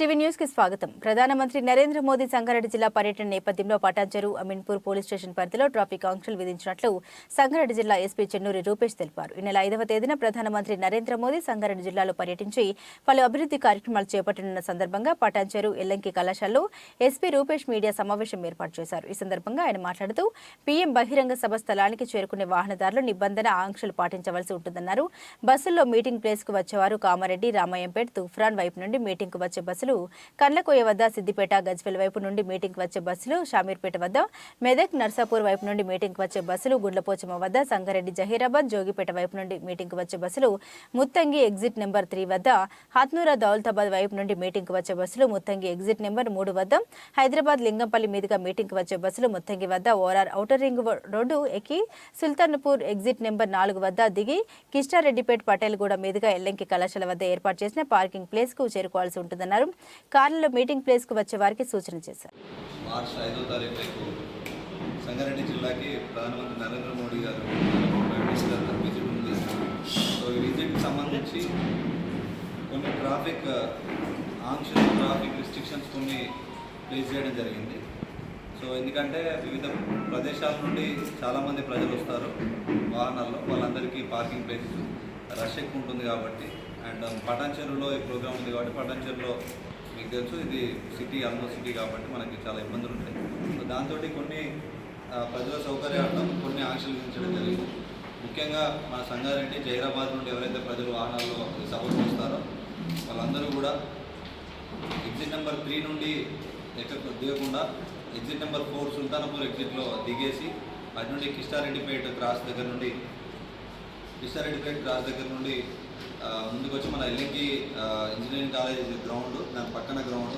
TV న్యూస్కి స్వాగతం. ప్రధానమంత్రి నరేంద్ర మోదీ సంగారెడ్డి జిల్లా పర్యటన నేపథ్యంలో పటాంచరు అమీన్పూర్ పోలీస్ స్టేషన్ పరిధిలో ట్రాఫిక్ ఆంక్షలు విధించినట్లు సంగారెడ్డి జిల్లా ఎస్పీ చెన్నూరి రూపేష్ తెలిపారు. ఈ నెల ఐదవ తేదీన ప్రధానమంత్రి నరేంద్ర మోదీ సంగారెడ్డి జిల్లాలో పర్యటించి పలు అభివృద్ధి కార్యక్రమాలు చేపట్టనున్న సందర్భంగా పటాంచరు ఎల్లంకి కళాశాలలో ఎస్పీ రూపేష్ మీడియా సమావేశం ఏర్పాటు చేశారు. ఈ సందర్భంగా ఆయన మాట్లాడుతూ పీఎం బహిరంగ సభ స్థలానికి చేరుకునే వాహనదారులు నిబంధన ఆంక్షలు పాటించవలసి ఉంటుందన్నారు. బస్సుల్లో మీటింగ్ ప్లేస్కు వచ్చేవారు కామారెడ్డి రామాయంపేట్ తుఫ్రాన్ వైపు నుండి మీటింగ్కు వచ్చే బస్సులు కండ్లకోయ వద్ద సిద్దిపేట గజ్వెల్ వైపు నుండి మీటింగ్ వచ్చే బస్సులు షామీర్పేట వద్ద మెదక్ నర్సాపూర్ వైపు నుండి మీటింగ్ వచ్చే బస్సులు గుండ్లపోచమ వద్ద సంగారెడ్డి జహీరాబాద్ జోగిపేట వైపు నుండి మీటింగ్కు వచ్చే బస్సులు ముత్తంగి ఎగ్జిట్ నెంబర్ త్రీ వద్ద హత్నూరా దౌలతాబాద్ వైపు నుండి మీటింగ్కు వచ్చే బస్సులు ముత్తంగి ఎగ్జిట్ నెంబర్ మూడు వద్ద హైదరాబాద్ లింగంపల్లి మీదుగా మీటింగ్ వచ్చే బస్సులు ముత్తంగి వద్ద ఓరార్ ఔటర్ రింగ్ రోడ్డు ఎక్కి సుల్తాన్పూర్ ఎగ్జిట్ నెంబర్ నాలుగు వద్ద దిగి కిష్టారెడ్డిపేట్ పటేల్గూడ మీదుగా ఎల్లంకి కళాశాల వద్ద ఏర్పాటు చేసిన పార్కింగ్ ప్లేస్కు చేరుకోవాల్సి ఉంటుందన్నారు. కార్లలో మీటింగ్ ప్లేస్కు వచ్చే వారికి సూచన చేశారు. మార్చ్ ఐదో తారీఖు సంగారెడ్డి జిల్లాకి ప్రధానమంత్రి నరేంద్ర మోడీ గారు సో ఈ విజిట్కి సంబంధించి కొన్ని ట్రాఫిక్ ఆంక్షలు ట్రాఫిక్ రిస్ట్రిక్షన్స్ కొన్ని ప్లేస్ చేయడం జరిగింది. సో ఎందుకంటే వివిధ ప్రదేశాల నుండి చాలామంది ప్రజలు వస్తారు వాహనాల్లో. వాళ్ళందరికీ పార్కింగ్ ప్లేస్ రష్ ఎక్కువ ఉంటుంది కాబట్టి అండ్ పటాన్చెరులో ఈ ప్రోగ్రామ్ ఉంది కాబట్టి పటాన్చెరులో మీకు తెలుసు ఇది సిటీ ఆల్మోస్ట్ సిటీ కాబట్టి మనకి చాలా ఇబ్బందులు ఉంటాయి. సో దాంతో కొన్ని ప్రజల సౌకర్యార్థం కొన్ని ఆంక్షలు విధించడం జరిగింది. ముఖ్యంగా మన సంగారెడ్డి జైరాబాద్ నుండి ఎవరైతే ప్రజలు వాహనాల్లో సపోర్ట్ చేస్తారో వాళ్ళందరూ కూడా ఎగ్జిట్ నెంబర్ త్రీ నుండి ఎక్కడ దిగకుండా ఎగ్జిట్ నెంబర్ ఫోర్ సుల్తానపూర్ ఎగ్జిట్లో దిగేసి అటు నుండి కిష్టారెడ్డిపేట క్రాస్ దగ్గర నుండి కిష్టారెడ్డిపేట క్రాస్ దగ్గర నుండి ముందుకు వచ్చి మన ఎల్లింకి ఇంజనీరింగ్ కాలేజ్ గ్రౌండ్ దాని పక్కన గ్రౌండ్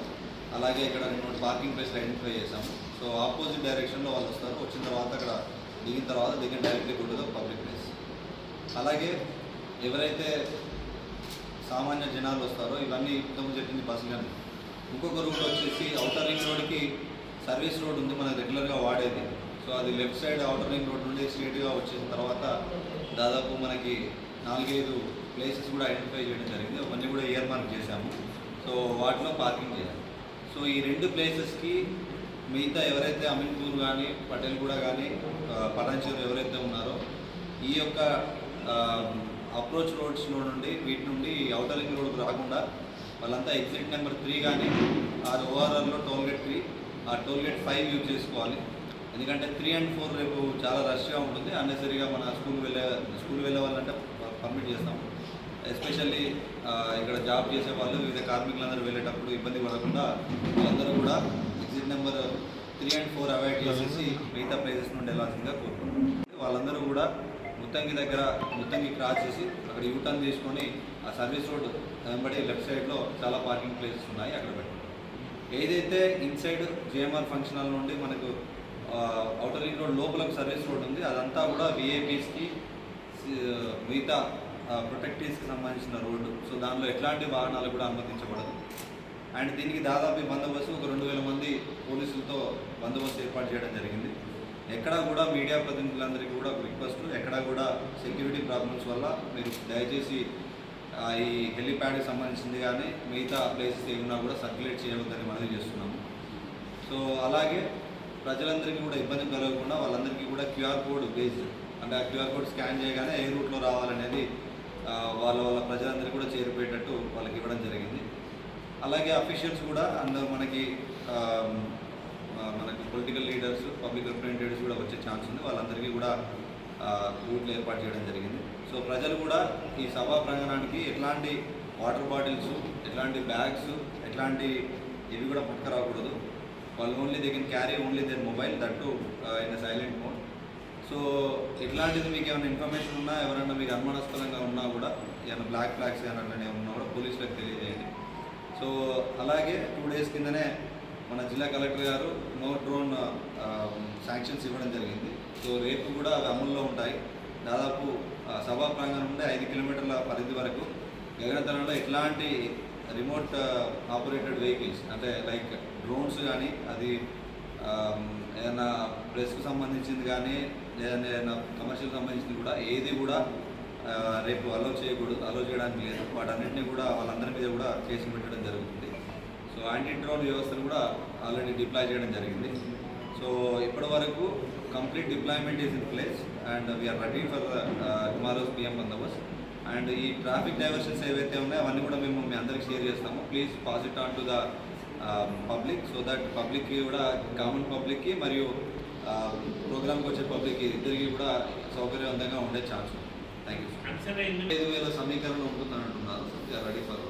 అలాగే ఇక్కడ రెండు పార్కింగ్ ప్లేస్లు ఐడెంటిఫై చేసాము సో ఆపోజిట్ డైరెక్షన్లో వాళ్ళు వస్తారు. వచ్చిన తర్వాత అక్కడ దిగిన తర్వాత దిగిన డైరెక్ట్లీ గుడ్డతో పబ్లిక్ ప్లేస్. అలాగే ఎవరైతే సామాన్య జనాలు వస్తారో ఇవన్నీ ఇంతకు చెప్పింది బస్సు కానీ ఇంకొక రూట్ వచ్చేసి అవుటర్ రింగ్ రోడ్కి సర్వీస్ రోడ్ ఉంది మనం రెగ్యులర్గా వాడేది. సో అది left side outer ring road నుండి స్ట్రీట్గా వచ్చేసిన తర్వాత దాదాపు మనకి నాలుగైదు ప్లేసెస్ కూడా ఐడెంటిఫై చేయడం జరిగింది. అవన్నీ కూడా ఇయర్ మార్క్ చేశాము. సో వాటిలో పార్కింగ్ చేయాలి సో ఈ రెండు ప్లేసెస్కి మిగతా ఎవరైతే అమీన్పూర్ కానీ పటేల్గూడ కానీ పటాన్చేరు ఎవరైతే ఉన్నారో ఈ యొక్క అప్రోచ్ రోడ్స్లో నుండి వీటి నుండి అవుటర్ రింగ్ రోడ్కి రాకుండా వాళ్ళంతా ఎగ్జిట్ నెంబర్ త్రీ కానీ ఆ ఓఆర్ఆర్లో టోల్గేట్ త్రీ ఆ టోల్గేట్ ఫైవ్ యూజ్ చేసుకోవాలి. ఎందుకంటే త్రీ అండ్ ఫోర్ రేపు చాలా రష్గా ఉంటుంది. అన్నెసరిగా మన స్కూల్ వెళ్ళే స్కూల్ వెళ్ళే వాళ్ళంటే పర్మిట్ చేస్తాం. ఎస్పెషల్లీ ఇక్కడ జాబ్ చేసే వాళ్ళు వివిధ కార్మికులందరూ వెళ్ళేటప్పుడు ఇబ్బంది పడకుండా వాళ్ళందరూ కూడా exit number three and four avoid చేసేసి మిగతా ప్లేసెస్ నుండి వెళ్ళాల్సిందిగా కోరుకుంటున్నాం. వాళ్ళందరూ కూడా ముత్తంగి దగ్గర ముత్తంగి క్రాస్ చేసి అక్కడ యూటర్న్ తీసుకొని ఆ సర్వీస్ రోడ్ వెంబడి లెఫ్ట్ సైడ్లో చాలా పార్కింగ్ ప్లేసెస్ ఉన్నాయి అక్కడ పెట్టండి. ఏదైతే ఇన్సైడ్ జేఎంఆర్ ఫంక్షన్ హాల్ నుండి మనకు అవుటర్ రింగ్ రోడ్ లోపలకు సర్వీస్ రోడ్ ఉంది. అదంతా కూడా విఐపీస్కి మిగతా ప్రొటెక్టీవ్స్కి సంబంధించిన రోడ్డు సో దానిలో ఎట్లాంటి వాహనాలు కూడా అనుమతించబడదు. అండ్ దీనికి దాదాపు బందోబస్తు ఒక రెండు వేల మంది పోలీసులతో బందోబస్తు ఏర్పాటు చేయడం జరిగింది. ఎక్కడా కూడా మీడియా ప్రతినిధులందరికీ కూడా ఒక రిక్వెస్ట్. ఎక్కడా కూడా సెక్యూరిటీ ప్రాబ్లమ్స్ వల్ల మీరు దయచేసి ఈ హెలిప్యాడ్కి సంబంధించింది కానీ మిగతా ప్లేసెస్ ఏమన్నా కూడా సర్క్యులేట్ చేయవద్దని మనవి చేస్తున్నాము. సో అలాగే ప్రజలందరికీ కూడా ఇబ్బంది కలగకుండా వాళ్ళందరికీ కూడా క్యూఆర్ కోడ్ బేస్డ్ అంటే ఆ క్యూఆర్ కోడ్ స్కాన్ చేయగానే ఏ రూట్లో రావాలనేది వాళ్ళ వాళ్ళ ప్రజలందరికీ కూడా చేరిపోయేటట్టు వాళ్ళకి ఇవ్వడం జరిగింది. అలాగే అఫీషియల్స్ కూడా అందరూ మనకి మనకి పొలిటికల్ లీడర్స్ పబ్లిక్ రిప్రజెంటేటివ్స్ కూడా వచ్చే ఛాన్స్ ఉంది. వాళ్ళందరికీ కూడా రూట్లు ఏర్పాటు చేయడం జరిగింది. సో ప్రజలు కూడా ఈ సభా ప్రాంగణానికి ఎట్లాంటి వాటర్ బాటిల్స్ ఎట్లాంటి బ్యాగ్స్ ఎట్లాంటి ఇవి కూడా పట్టుకురాకూడదు. వాళ్ళు only they can carry only their mobile that in silent mode so ఇట్లాంటిది మీకు ఏమైనా ఇన్ఫర్మేషన్ ఉన్నా ఎవరైనా మీకు అనుమానాస్పదంగా ఉన్నా కూడా ఏమైనా బ్లాక్ ఫ్లాగ్స్ కానీ అట్లనే ఉన్నా కూడా పోలీసులకు తెలియజేయండి. సో అలాగే టూ డేస్ కిందనే మన జిల్లా కలెక్టర్ గారు నో డ్రోన్ శాంక్షన్స్ ఇవ్వడం జరిగింది. సో రేపు కూడా అవి అమల్లో ఉంటాయి. దాదాపు సభా ప్రాంగణం నుండి ఐదు కిలోమీటర్ల పరిధి వరకు గగనతలంలో ఇట్లాంటి రిమోట్ ఆపరేటెడ్ వెహికల్స్ అంటే లైక్ డ్రోన్స్ కానీ అది ఏదైనా ప్రెస్కు సంబంధించింది కానీ లేదంటే ఏదైనా కమర్షియల్ సంబంధించింది కూడా ఏది కూడా రేపు అలో చేయకూడదు అలో చేయడానికి లేదు. వాటన్నింటినీ కూడా వాళ్ళందరి మీద కూడా చేసి పెట్టడం జరుగుతుంది. సో యాంటీ డ్రోన్ వ్యవస్థను కూడా ఆల్రెడీ డిప్లాయ్ చేయడం జరిగింది. సో ఇప్పటి వరకు complete deployment is in place and we're ready for tomorrow's PM బందోబస్ and ఈ ట్రాఫిక్ డైవర్షన్స్ ఏవైతే ఉన్నాయో అవన్నీ కూడా మేము మీ అందరికి షేర్ చేస్తాము. Please pass it on to the public so that పబ్లిక్కి కూడా కామన్ పబ్లిక్కి మరియు ప్రోగ్రామ్కి వచ్చే పబ్లిక్కి ఇద్దరికి కూడా సౌకర్యవంతంగా ఉండే ఛాన్స్ థ్యాంక్ యూ ఐదు వేల సమీకరణ ఉంటుందని అంటున్నారు రెడీ ఫర్